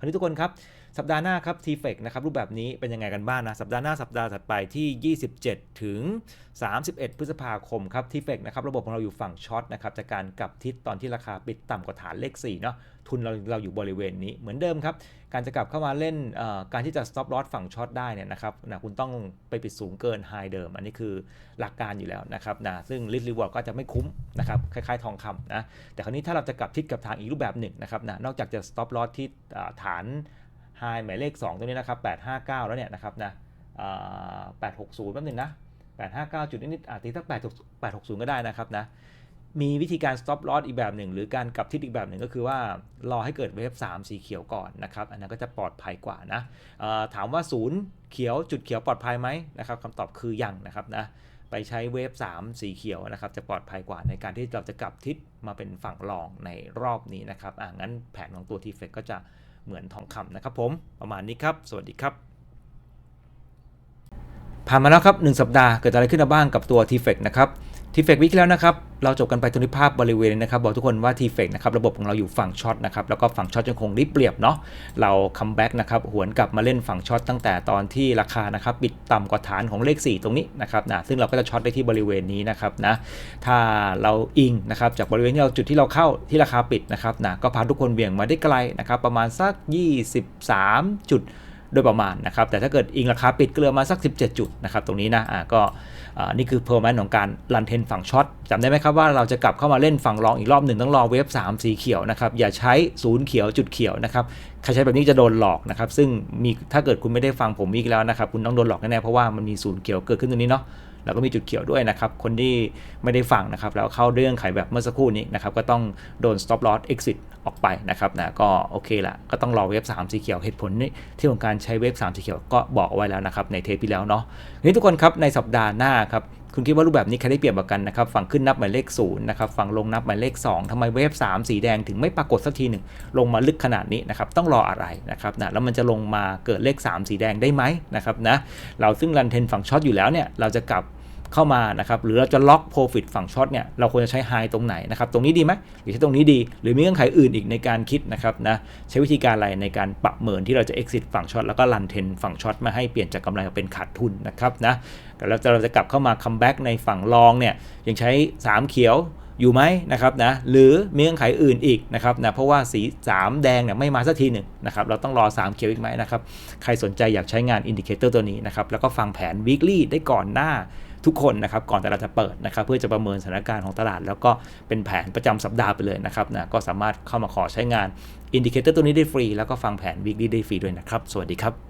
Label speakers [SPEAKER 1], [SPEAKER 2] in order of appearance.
[SPEAKER 1] คราวนี้ทุกคนครับสัปดาห์หน้าครับ t f e c นะครับรูปแบบนี้เป็นยังไงกันบ้างนะ สัปดาห์หน้าสัปดาห์ถัดไปที่ 27 ถึง 31 พฤษภาคมครับ t f e c นะครับระบบของเราอยู่ฝั่งช็อตนะครับจากการกลับทิศตอนที่ราคาปิดต่ำกว่าฐานเลข4เนาะทุนเราเราอยู่บริเวณนี้เหมือนเดิมครับ การจะกลับเข้ามาเล่นการที่จะ stop loss ฝั่งช็อตได้เนี่ยนะครับนะคุณต้องไปปิดสูงเกิน high เดิม อันนี้คือหลักการอยู่แล้วนะครับนะซึ่ง risk reward ก็จะไม่คุ้มนะครับคล้ายๆทองคำนะแต่คราวนี้ถ้าเราจะกลับทิศกับทางอีกรูปแบบหนึ่งนะครับนะนอกจากจะ stop loss ที่ฐาน high หมายเลข 2ตรงนี้นะครับ 859 แล้วเนี่ยนะครับนะ860 แป๊บนึงนะ 859 จุดนิดๆอาจจะสัก860 ก็ได้นะครับนะ มีวิธีการ stop loss อีกแบบหนึ่ง หรือการกลับทิศอีกแบบหนึ่งก็คือว่ารอให้เกิดเวฟ3สีเขียวก่อนนะครับ อันนั้นก็จะปลอดภัยกว่านะถามว่าศูนย์เขียวจุดเขียวปลอดภัยไหมนะครับคำตอบคือยังนะครับนะไปใช้เวฟ3สีเขียวนะครับจะปลอดภัยกว่าในการที่เราจะกลับทิศมาเป็นฝั่งรองในรอบนี้นะครับอ่างั้นแผนของตัว t f e c ก็จะ เหมือนทองคำนะครับผมประมาณนี้ครับ สวัสดีครับ ผ่านมาแล้วครับ 1 สัปดาห์เกิดอะไรขึ้นบ้างกับตัว t f e c นะครับ t f e c วิกแล้วนะครับ เราจบกันไปตรงที่ภาพบริเวณนะครับบอกทุกคนว่า t f e c นะครับระบบของเราอยู่ฝั่งช็อตนะครับแล้วก็ฝั่งช็อตยังคงได้เปรียบเนาะเราคัมแบ็กนะครับหวนกลับมาเล่นฝั่งช็อตตั้งแต่ตอนที่ราคานะครับปิดต่ำกว่าฐานของเลข 4 ตรงนี้นะครับนะซึ่งเราก็จะช็อตได้ที่บริเวณนี้นะครับนะถ้าเราอิงนะครับจากบริเวณที่เราจุดที่เราเข้าที่ราคาปิดนะครับนะก็พาทุกคนเบี่ยงมาได้ไกลนะครับประมาณสัก 23จุด โดยประมาณนะครับ แต่ถ้าเกิดอิงราคาปิดเกลือมาสัก 17 จุดนะครับ ตรงนี้นะอ่าก็นี่คือเพอร์แมนของการลันเทนฝั่งช็อตจำได้ไหมครับว่าเราจะกลับเข้ามาเล่นฝั่งรองอีกรอบหนึ่งต้องรอเวฟ3 สีเขียวนะครับอย่าใช้ศูนย์เขียวจุดเขียวนะครับใครใช้แบบนี้จะโดนหลอกนะครับซึ่งมีถ้าเกิดคุณไม่ได้ฟังผมอีกแล้วนะครับคุณต้องโดนหลอกแน่ๆเพราะว่ามันมีศูนย์เขียวเกิดขึ้นตรงนี้เนาะ แล้วก็มีจุดเขียวด้วยนะครับ คนที่ไม่ได้ฟังนะครับ แล้วเข้าเรื่องไขแบบเมื่อสักครู่นี้นะครับ ก็ต้องโดน stop loss exit ออกไปนะครับนะก็โอเคละก็ต้องรอเวฟ3สีเขียวเหตุผลนี่ที่ของการใช้เวฟ3สีเขียวก็บอกไว้แล้วนะครับในเทปที่แล้วเนาะทีนี้ทุกคนครับในสัปดาห์หน้าครับ คุณคิดว่ารูปแบบนี้ใครได้เปรียบกันนะครับ ฝั่งขึ้นนับหมายเลข0นะครับ ฝั่งลงนับหมายเลข 2ทำไมเวฟ3สีแดงถึงไม่ปรากฏสักทีหนึ่ง ลงมาลึกขนาดนี้นะครับ ต้องรออะไรนะครับนะ แล้วมันจะลงมาเกิดเลข 3 สีแดงได้ไหมนะครับนะ เราซึ่งรันเทนฝั่งช็อตอยู่แล้วเนี่ย เราจะกลับ เข้ามานะครับหรือเราจะล็อก Profit ฝั่งช็อตเนี่ยเราควรจะใช้ High ตรงไหนนะครับตรงนี้ดีไหมหรือใช้ตรงนี้ดี หรือมีเงื่อนไขอื่นอีกในการคิดนะครับนะใช้วิธีการอะไรในการประเมินที่เราจะ exit ฝั่งช็อตแล้วก็รันเทนฝั่งช็อตม่ให้เปลี่ยนจากกำไรเป็นขาดทุนนะครับนะแต่เราจะเราจะกลับเข้ามา come back ในฝั่งรองเนี่ยยังใช้ 3 เขียวอยู่ไหมนะครับนะหรือมีเงื่อนไขอื่นอีกนะครับนะเพราะว่าสี3แดงเนี่ยไม่มาสักทีหนึ่งนะครับเราต้องรอ 3 เขียวอีกไหมนะครับใครสนใจอยากใช้งานอินดิเคเตอร์ตัวนี้นะครับแล้วก็ฟังแผน weekly ได้ก่อนหน้า ทุกคนนะครับก่อนแต่เราจะเปิดนะครับเพื่อจะประเมินสถานการณ์ของตลาด แล้วก็เป็นแผนประจำสัปดาห์ไปเลยนะครับนะก็สามารถเข้ามาขอใช้งานอินดิเคเตอร์ตัวนี้ได้ฟรีแล้วก็ฟังแผนวิกฤตได้ฟรีด้วยนะครับ สวัสดีครับ